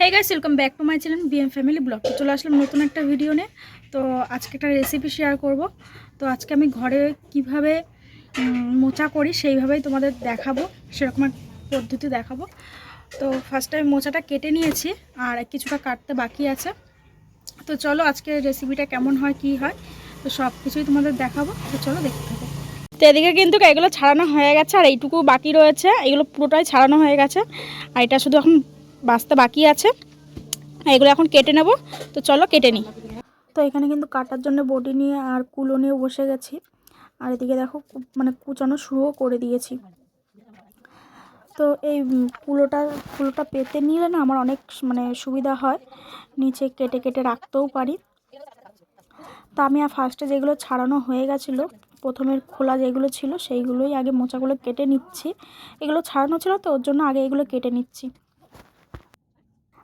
Hey guys welcome back to my channel BM family vlog তো চলে আসলাম নতুন একটা ভিডিও নিয়ে। তো আজকে একটা রেসিপি শেয়ার করব। তো আজকে আমি ঘরে কীভাবে মোচা করি সেইভাবেই তোমাদের দেখাবো, সেরকম এক পদ্ধতি দেখাবো। তো ফার্স্টে আমি মোচাটা কেটে নিয়েছি, আর কিছুটা কাটতে বাকি আছে। তো চলো আজকে রেসিপিটা কেমন হয়, কি হয়, তো সব কিছুই তোমাদের দেখাবো। তো চলো দেখতে থাকো। তো এদিকে কিন্তু এগুলো ছাড়ানো হয়ে গেছে, আর এইটুকু বাকি রয়েছে। এগুলো পুরোটাই ছাড়ানো হয়ে গেছে। আর এটা শুধু এখন বাঁচতে বাকি আছে। এগুলো এখন কেটে নেব। তো চলো কেটে নিই। তো এখানে কিন্তু কাটার জন্য বডি নিয়ে আর কুলো নিয়ে বসে গেছি। আর এদিকে দেখো মানে কুচানো শুরুও করে দিয়েছি। তো এই কুলোটা কুলোটা পেতে নিলে না আমার অনেক মানে সুবিধা হয়। নিচে কেটে কেটে রাখতেও পারি। তা আমি আর ফার্স্টে যেগুলো ছাড়ানো হয়ে গেছিল, প্রথমের খোলা যেগুলো ছিল, সেইগুলোই আগে মোচাগুলো কেটে নিচ্ছি। এগুলো ছাড়ানো ছিল তো, ওর জন্য আগে এগুলো কেটে নিচ্ছি।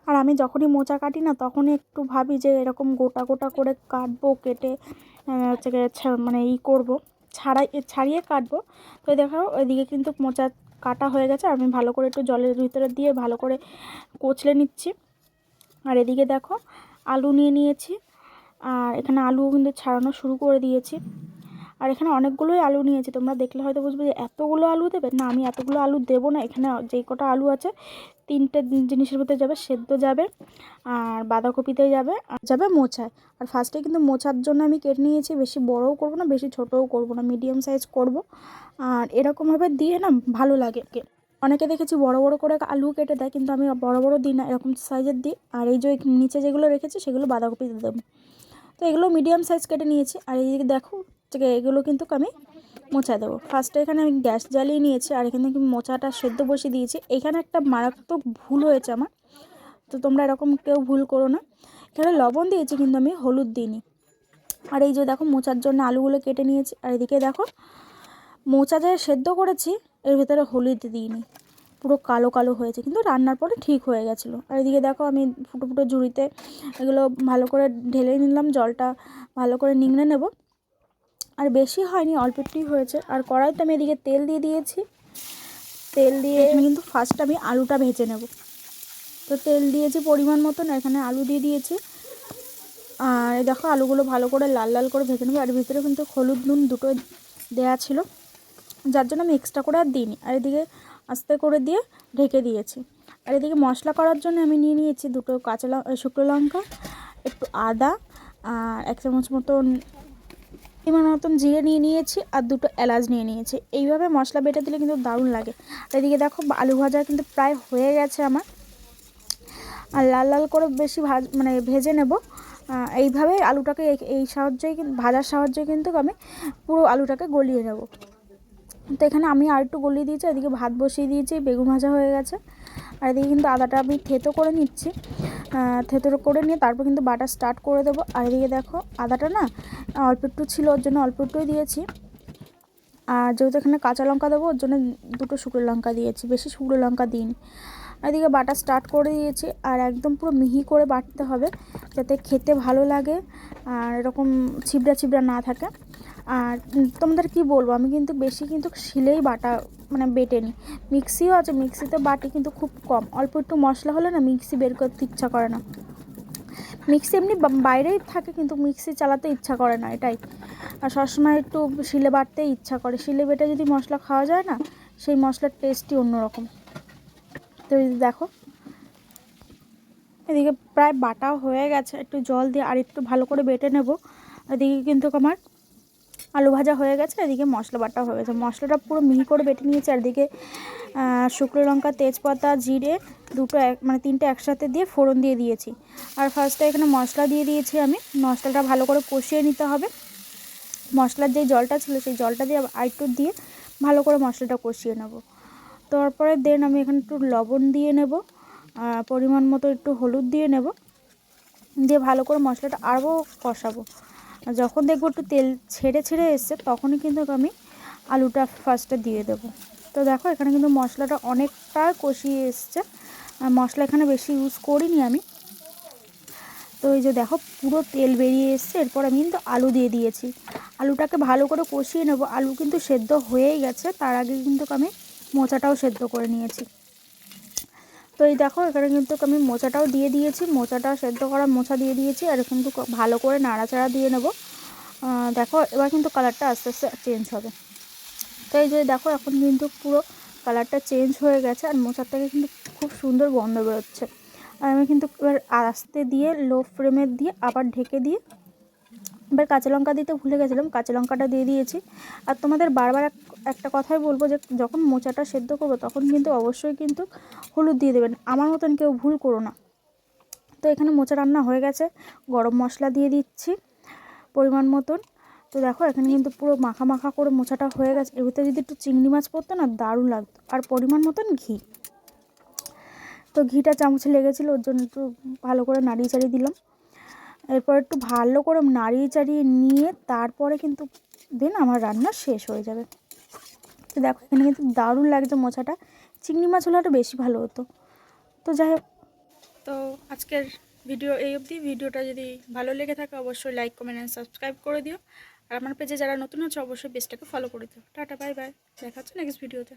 আর আমি যখনই মোচা কাটি না, তখনই একটু ভাবি যে এরকম গোটা গোটা করে কাটবো, কেটে হচ্ছে মানে ই করব, ছাড়াই, ছাড়িয়ে কাটবো। তো দেখো, ওইদিকে কিন্তু মোচা কাটা হয়ে গেছে, আমি ভালো করে একটু জলের ভিতরে দিয়ে ভালো করে কচলে নিচ্ছি। আর এদিকে দেখো, আলু নিয়ে নিয়েছি, আর এখানে আলু কিন্তু ছাড়ানো শুরু করে দিয়েছি। আর এখানে অনেকগুলোই আলু নিয়েছি, তোমরা দেখলে হয়তো বুঝবে যে এতগুলো আলু দেবে? না, আমি এতগুলো আলু দেবো না, এখানে যেই কটা আলু আছে তিনটে জিনিসের ভিতরে যাবে সেদ্ধ যাবে আর বাঁধাকপিতে যাবে, আর যাবে মোচায়। আর ফার্স্টে কিন্তু মোচার জন্য আমি কেটে নিয়েছি, বেশি বড়ও করব না, বেশি ছোটও করব না মিডিয়াম সাইজ করব। আর এরকমভাবে দিয়ে না ভালো লাগে অনেকে দেখেছি বড় বড় করে আলু কেটে দেয়, কিন্তু আমি বড় বড় দিই না, এরকম সাইজের দিই। আর এই যে নিচে যেগুলো রেখেছি, সেগুলো বাঁধাকপি দেবো। তো এগুলো মিডিয়াম সাইজ কেটে নিয়েছি। আর এই দেখো এগুলো কিন্তু আমি মোচা দেবো। ফার্স্টে এখানে আমি গ্যাস জ্বালিয়ে নিয়েছি, আর এখানে মোচাটা সেদ্ধ বসিয়ে দিয়েছি। এখানে একটা মারাত্মক ভুল হয়েছে আমার, তো তোমরা এরকম কেউ ভুল করো না। এখানে লবণ দিয়েছি, কিন্তু আমি হলুদ দিইনি। আর এই যে দেখো মোচার জন্য আলুগুলো কেটে নিয়েছি, আর এদিকে দেখো মোচা যে সেদ্ধ করেছি, এর ভেতরে হলুদ দিইনি। পুরো কালো কালো হয়েছে, কিন্তু রান্নার পরে ঠিক হয়ে গেছিল। আর এদিকে দেখো, আমি ফুটো ফুটো ঝুড়িতে এগুলো ভালো করে ঢেলে নিলাম, জলটা ভালো করে নিংড়ে নেব। আর বেশি হয়নি অল্প একটুই হয়েছে। আর কড়াইতে আমি এদিকে তেল দিয়ে দিয়েছি। তেল দিয়ে কিন্তু ফার্স্ট আমি আলুটা ভেজে নেব। তো তেল দিয়েছি পরিমাণ মতন এখানে আলু দিয়ে দিয়েছি। আর দেখো আলুগুলো ভালো করে লাল লাল করে ভেজে নেব। আর ভিতরে কিন্তু হলুদ নুন দুটো দেয়া ছিল। যার জন্য আমি এক্সট্রা করে আর দিইনি। আর এদিকে আস্তে করে দিয়ে ঢেকে দিয়েছি। আর এদিকে মশলা করার জন্য আমি নিয়ে নিয়েছি দুটো কাঁচা শুকনো লঙ্কা একটু আদা আর এক চামচ মতন পরিমাণ মতন জিরে নিয়ে নিয়েছি আর দুটো এলাচ নিয়ে নিয়েছি। এইভাবে মশলা বেটে দিলে কিন্তু দারুণ লাগে। এদিকে দেখো, আলু ভাজা কিন্তু প্রায় হয়ে গেছে আমার। আর লাল লাল করে বেশি ভাজ মানে ভেজে নেব। এইভাবে আলুটাকে এই- কিন্তু ভাজার সাহায্যে কিন্তু আমি পুরো আলুটাকে গলিয়ে নেব। তো এখানে আমি আর একটু গলিয়ে দিয়েছি, এদিকে ভাত বসিয়ে দিয়েছি, বেগুন ভাজা হয়ে গেছে। আর এদিকে কিন্তু আদাটা আমি থেতো করে নিচ্ছি। আহ, থেতো করে নিয়ে তারপর কিন্তু বাটা স্টার্ট করে দেবো। আর এদিকে দেখো আদাটা না অল্প একটু ছিল ওর জন্য অল্প একটুই দিয়েছি। আর যেহেতু এখানে কাঁচা লঙ্কা দেবো ওর জন্য দুটো শুকনো লঙ্কা দিয়েছি বেশি শুকনো লঙ্কা দিইনি। এদিকে বাটা স্টার্ট করে দিয়েছি আর একদম পুরো মিহি করে বাটতে হবে যাতে খেতে ভালো লাগে আর এরকম ছিবড়া ছিবড়া না থাকে। আর তোমাদের কি বলব, আমি কিন্তু বেশি কিন্তু শিলেই বাটা মানে বেটে নিই মিক্সিও আছে, মিক্সিতে বাটি কিন্তু খুব কম। অল্প একটু মশলা হলে না মিক্সি বের করতে ইচ্ছা করে না। মিক্সি এমনি বাইরেই থাকে কিন্তু মিক্সি চালাতে ইচ্ছা করে না এটাই। আর সবসময় একটু শিলে বাটতে ইচ্ছা করে। শিলে বেটে যদি মশলা খাওয়া যায় না, সেই মশলার টেস্টই অন্যরকম। তো দেখো, এদিকে প্রায় বাটা হয়ে গেছে। একটু জল দিয়ে আর একটু ভালো করে বেটে নেব। এদিকে কিন্তু আমার আলু ভাজা হয়ে গেছে, এদিকে মশলা বাটা হয়ে গেছে। মশলাটা পুরো মিহি করে বেটে নিয়েছি, আর এদিকে শুকনো লঙ্কা, তেজপাতা, জিরে দুটো এক মানে তিনটে একসাথে দিয়ে ফোড়ন দিয়ে দিয়েছি। আর ফার্স্টে এখানে মশলা দিয়ে দিয়েছি আমি। মশলাটা ভালো করে কষিয়ে নিতে হবে। মশলার যে জলটা ছিল, সেই জলটা দিয়ে আর একটু দিয়ে ভালো করে মশলাটা কষিয়ে নেব। তারপরে দেন আমি এখানে একটু লবণ দিয়ে নেব পরিমাণ মতো একটু হলুদ দিয়ে নেব। দিয়ে ভালো করে মশলাটা আরও কষাবো। যখন দেখব একটু তেল ছেড়ে ছেড়ে এসছে, তখনই কিন্তু আমি আলুটা ফার্স্টে দিয়ে দেবো। তো দেখো, এখানে কিন্তু মশলাটা অনেকটা কষিয়ে এসছে। মশলা এখানে বেশি ইউজ করিনি আমি। তো এই যে দেখো, পুরো তেল বেরিয়ে এসছে। এরপর আমি কিন্তু আলু দিয়ে দিয়েছি। আলুটাকে ভালো করে কষিয়ে নেব। আলু কিন্তু সেদ্ধ হয়েই গেছে। তার আগে কিন্তু আমি মোচাটাও সেদ্ধ করে নিয়েছি। তো এই দেখো, এখানে কিন্তু আমি মোচাটাও দিয়ে দিয়েছি। মোচাটা সেদ্ধ করা মোচা দিয়ে দিয়েছি আর কিন্তু ভালো করে নাড়াচাড়া দিয়ে নেব। দেখো, এবার কিন্তু কালারটা আস্তে আস্তে চেঞ্জ হবে। তো এই যে দেখো, এখন কিন্তু পুরো কালারটা চেঞ্জ হয়ে গেছে আর মোচার থেকে কিন্তু খুব সুন্দর গন্ধ বেরোচ্ছে। আর আমি কিন্তু এবার আস্তে দিয়ে লো ফ্লেমে দিয়ে আবার ঢেকে দিয়ে এবার কাঁচা লঙ্কা দিতে ভুলে গেছিলাম, কাঁচা লঙ্কাটা দিয়ে দিয়েছি। আর তোমাদের বারবার একটা কথাই বলব যে যখন মোচাটা সেদ্ধ করব তখন কিন্তু অবশ্যই কিন্তু হলুদ দিয়ে দেবেন। আমার মতন কেউ ভুল করো না। তো এখানে মোচা রান্না হয়ে গেছে। গরম মশলা দিয়ে দিচ্ছি পরিমাণ মতন। তো দেখো, এখানে কিন্তু পুরো মাখা মাখা করে মোচাটা হয়ে গেছে। ভিতরে যদি একটু চিংড়ি মাছ পড়তো না, দারুণ লাগতো। আর পরিমাণ মতন ঘি। তো ঘিটা চামচে লেগেছিলো, ওর জন্য একটু ভালো করে নাড়িয়ে চাড়িয়ে দিলাম। এরপর একটু ভালো করে নাড়িয়ে চাড়িয়ে নিয়ে তারপরে কিন্তু দেন আমার রান্না শেষ হয়ে যাবে। তো দেখো, এখানে কিন্তু দারুণ লাগছে মোচাটা। চিংড়ি মাছ হলে আরও বেশি ভালো হতো। তো যাই হোক। তো আজকের ভিডিও এই অবধি। ভিডিওটা যদি ভালো লেগে থাকে, অবশ্যই লাইক কমেন্ট অ্যান্ড সাবস্ক্রাইব করে দিও। আর আমার পেজে যারা নতুন আছে, অবশ্যই পেজটাকে ফলো করে দিও। টাটা বাই বাই দেখা হচ্ছে নেক্সট ভিডিওতে